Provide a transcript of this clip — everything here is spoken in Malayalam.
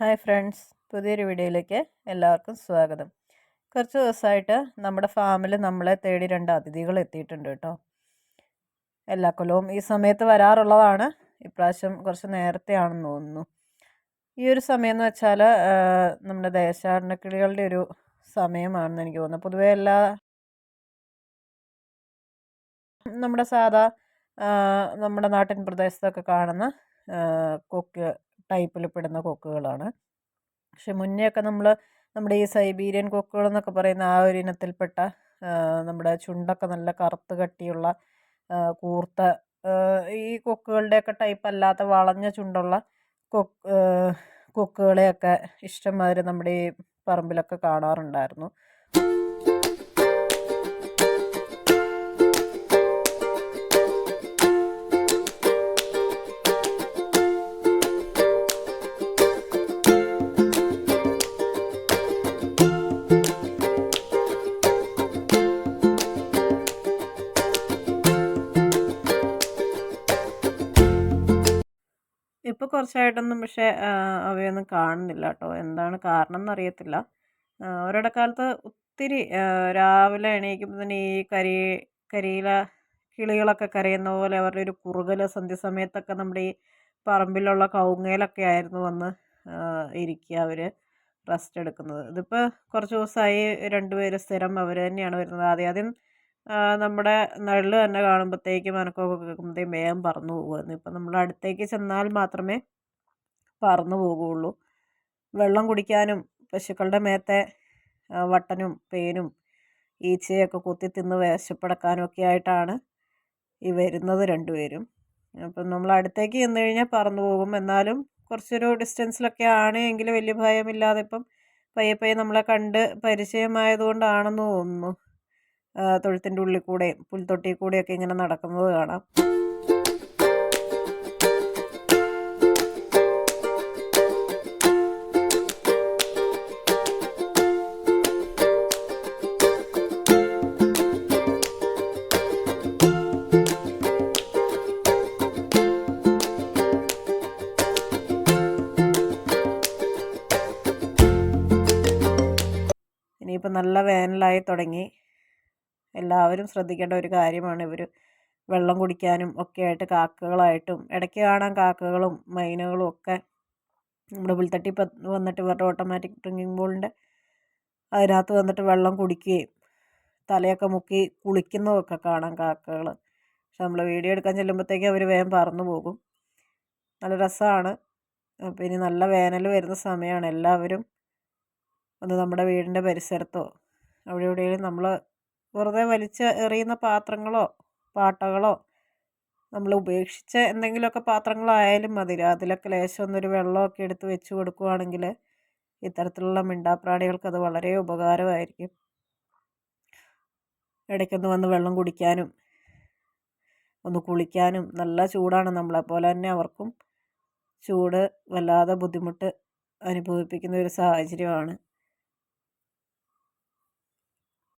ഹായ് ഫ്രണ്ട്സ് പുതിയൊരു വീഡിയോയിലേക്ക് എല്ലാവർക്കും സ്വാഗതം. കുറച്ച് ദിവസമായിട്ട് നമ്മുടെ ഫാമിൽ നമ്മളെ തേടി രണ്ട് അതിഥികൾ എത്തിയിട്ടുണ്ട് കേട്ടോ. എല്ലാ കൊല്ലവും ഈ സമയത്ത് വരാറുള്ളതാണ്. ഇപ്രാവശ്യം കുറച്ച് നേരത്തെയാണെന്ന് തോന്നുന്നു. ഈ ഒരു സമയം എന്ന് വെച്ചാൽ നമ്മുടെ ദേശാടനക്കിളികളുടെ ഒരു സമയമാണെന്ന് എനിക്ക് തോന്നുന്നു. പൊതുവേ എല്ലാ നമ്മുടെ സാധാ നമ്മുടെ നാട്ടിൻ പ്രദേശത്തൊക്കെ കാണുന്ന കൊക്ക് ടൈപ്പിൽ പെടുന്ന കൊക്കുകളാണ്. പക്ഷെ മുന്നെയൊക്കെ നമ്മൾ നമ്മുടെ ഈ സൈബീരിയൻ കൊക്കുകൾ എന്നൊക്കെ പറയുന്ന ആ ഒരു ഇനത്തിൽപ്പെട്ട നമ്മുടെ ചുണ്ടൊക്കെ നല്ല കറുത്ത് കട്ടിയുള്ള കൂർത്ത ഈ കൊക്കുകളുടെയൊക്കെ ടൈപ്പ് അല്ലാത്ത വളഞ്ഞ ചുണ്ടുള്ള കൊക്ക് കൊക്കുകളെയൊക്കെ ഇഷ്ടംമാതിരി നമ്മുടെ ഈ പറമ്പിലൊക്കെ കാണാറുണ്ടായിരുന്നു. ഇപ്പോൾ കുറച്ചായിട്ടൊന്നും പക്ഷേ അവയൊന്നും കാണുന്നില്ല കേട്ടോ എന്താണ് കാരണം എന്നറിയത്തില്ല ഒരിടക്കാലത്ത് ഒത്തിരി രാവിലെ എണീക്കുമ്പോൾ തന്നെ ഈ കരി കരിയില കിളികളൊക്കെ കരയുന്ന പോലെ അവരുടെ ഒരു കുറുകൽ സന്ധ്യ സമയത്തൊക്കെ നമ്മുടെ ഈ പറമ്പിലുള്ള കൗങ്ങയിലൊക്കെ ആയിരുന്നു വന്ന് ഇരിക്കുക അവർ റെസ്റ്റ് എടുക്കുന്നത്. ഇതിപ്പോൾ കുറച്ച് ദിവസമായി രണ്ടുപേര് സ്ഥിരം അവർ തന്നെയാണ് വരുന്നത്. ആദ്യം ആദ്യം നമ്മുടെ നിഴൽ തന്നെ കാണുമ്പോഴത്തേക്കും അനക്കമൊക്കെ കേൾക്കുമ്പോഴത്തേക്കും വേഗം പറന്നു പോകുമായിരുന്നു ഇപ്പം നമ്മൾ അടുത്തേക്ക് ചെന്നാൽ മാത്രമേ പറന്നു പോകുള്ളൂ വെള്ളം കുടിക്കാനും പശുക്കളുടെ മേത്തെ വട്ടനും പേനും ഈച്ചയൊക്കെ കുത്തി തിന്ന് വേശപ്പെടക്കാനും ഒക്കെ ആയിട്ടാണ് ഈ വരുന്നത് രണ്ടുപേരും. അപ്പം നമ്മൾ അടുത്തേക്ക് ചെന്ന് കഴിഞ്ഞാൽ പറന്നു പോകും. എന്നാലും കുറച്ചൊരു ഡിസ്റ്റൻസിലൊക്കെ ആണ് എങ്കിൽ വലിയ ഭയമില്ലാതെ ഇപ്പം പയ്യെ പയ്യെ നമ്മളെ കണ്ട് പരിചയമായതുകൊണ്ടാണെന്ന് തോന്നുന്നു. തൊഴുത്തിന്റെ ഉള്ളിൽ കൂടെ പുൽത്തൊട്ടി കൂടെയൊക്കെ ഇങ്ങനെ നടക്കുന്നത് കാണാം. ഇനിയിപ്പോൾ നല്ല വേനലായി തുടങ്ങി. എല്ലാവരും ശ്രദ്ധിക്കേണ്ട ഒരു കാര്യമാണ് ഇവർ വെള്ളം കുടിക്കാനും ഒക്കെ ആയിട്ട് കാക്കകളായിട്ടും ഇടയ്ക്ക് കാണാൻ കാക്കകളും മൈനകളും ഒക്കെ നമ്മുടെ പുൽത്തട്ടി വന്നിട്ട് ഇവരുടെ ഓട്ടോമാറ്റിക് ഡ്രിങ്കിങ് ബോളിന്റെ അതിനകത്ത് വന്നിട്ട് വെള്ളം കുടിക്കുകയും തലയൊക്കെ മുക്കി കുളിക്കുന്നതൊക്കെ കാണാം കാക്കകൾ പക്ഷെ നമ്മൾ വീഡിയോ എടുക്കാൻ ചെല്ലുമ്പോഴത്തേക്കും അവർ വേഗം പറന്നു പോകും. നല്ല രസമാണ് അപ്പോൾ ഇനി നല്ല വേനൽ വരുന്ന സമയമാണ് എല്ലാവരും ഒന്ന് നമ്മുടെ വീടിന്റെ പരിസരത്തോ അവിടെ എവിടെയെങ്കിലും നമ്മൾ വെറുതെ വലിച്ച് എറിയുന്ന പാത്രങ്ങളോ പാട്ടകളോ നമ്മൾ ഉപേക്ഷിച്ച എന്തെങ്കിലുമൊക്കെ പാത്രങ്ങളായാലും മതി. അതിലൊക്കെ ലേശം ഒന്നൊരു വെള്ളമൊക്കെ എടുത്ത് വെച്ച് കൊടുക്കുകയാണെങ്കിൽ ഇത്തരത്തിലുള്ള മിണ്ടാപ്രാണികൾക്ക് അത് വളരെ ഉപകാരമായിരിക്കും. ഇടയ്ക്കൊന്ന് വന്ന് വെള്ളം കുടിക്കാനും ഒന്ന് കുളിക്കാനും നല്ല ചൂടാണ് നമ്മളെപ്പോലെ തന്നെ അവർക്കും. ചൂട് വല്ലാതെ ബുദ്ധിമുട്ട് അനുഭവിപ്പിക്കുന്ന ഒരു സാഹചര്യമാണ്.